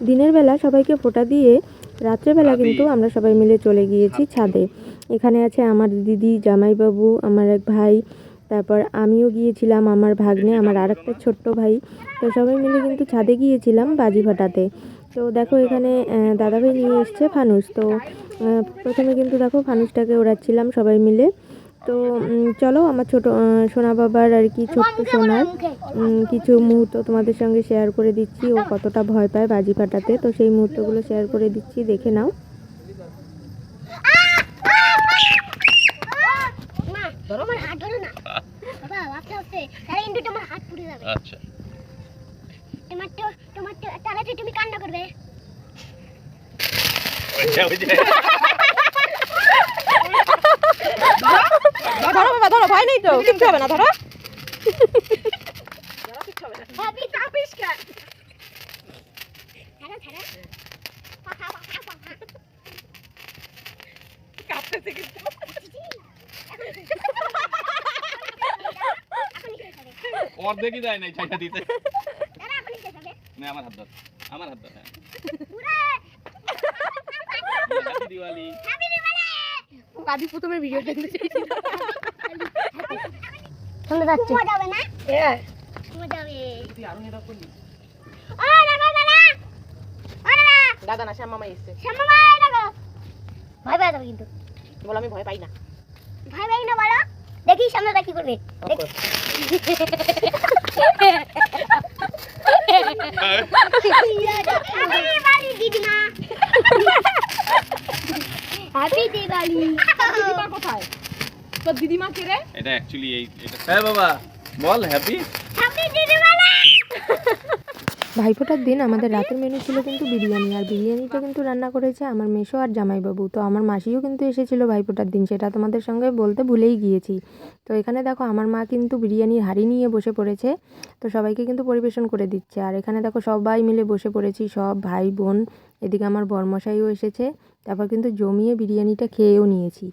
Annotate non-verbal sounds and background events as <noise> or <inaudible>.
দিনের বেলা সবাইকে ফোঁটা দিয়ে রাত্রেবেলা কিন্তু আমরা সবাই মিলে চলে গিয়েছি ছাদে। এখানে আছে আমার দিদি জামাইবাবু আমার এক ভাই তারপর আমিও গিয়েছিলাম আমার ভাগ্নে আমার আরেকটা ছোট্ট ভাই। তো সবাই মিলে কিন্তু ছাদে গিয়েছিলাম বাজি ফাটাতে তো দেখো এখানে দাদাভাই নিয়ে এসছে ফানুস। তো প্রথমে কিন্তু দেখো ফানুসটাকে ওড়াচ্ছিলাম সবাই মিলে। তো চলো আমার ছোট সোনা বাবার আর কি ছোট্ট সোনার কিছু মুহূর্ত তোমাদের সঙ্গে শেয়ার করে দিচ্ছি। ও কতটা ভয় পায় বাজি ফাটাতে। তো সেই মুহূর্তগুলো শেয়ার করে দিচ্ছি দেখে নাও। মা ধরো আমার হাত ধরো না। বাবা <laughs> ধরো বাবা ধরো ভয় নেই তো কিচ্ছু হবে না ধরো। অর্ধেকই দেয় নাই ছাইটা দিতে। না আমার হাত ধর আমার হাত ধর হ্যাঁ। দিওয়ালি। হ্যাপি প্রথমে ভিডিও দেখতে চাইছি শুনতে পাচ্ছি মজা হবে না? মজা হবে। ও দাদা দাদা। ও দাদা। দাদা না শ্যাম মামা এসছে। শ্যামা ভাই দাদা। ভয় পাই যাবে কিন্তু। বলো আমি ভয় পাই না। ভয় পাই না বলো। দেখি সামনেটা কি করবে। দেখি। <laughs> <laughs> হ্যাপি দিওয়ালি দিদিমা কোথায় তোর দিদিমা কে রে এটা অ্যাকচুয়ালি এই এটা হ্যাঁ বাবা বল হ্যাপি হ্যাপি দিদিমালা ভাইফোঁটার দিন আমাদের রাতের মেনু ছিল কিন্তু বিরিয়ানি, আর বিরিয়ানিটা কিন্তু রান্না করেছে আমার মেশো আর জামাইবাবু। তো আমার মাসিও কিন্তু এসেছিল ভাইফোঁটার দিন, সেটা তোমাদের সঙ্গে বলতে ভুলেই গিয়েছি। তো এখানে দেখো, আমার মা কিন্তু বিরিয়ানির হাঁড়ি নিয়ে বসে পড়েছে, তো সবাইকে কিন্তু পরিবেশন করে দিচ্ছে। আর এখানে দেখো, সবাই মিলে বসে পড়েছি, সব ভাই বোন, এদিকে আমার বরমশাইও এসেছে, তারপর কিন্তু জমিয়ে বিরিয়ানিটা খেয়েও নিয়েছি।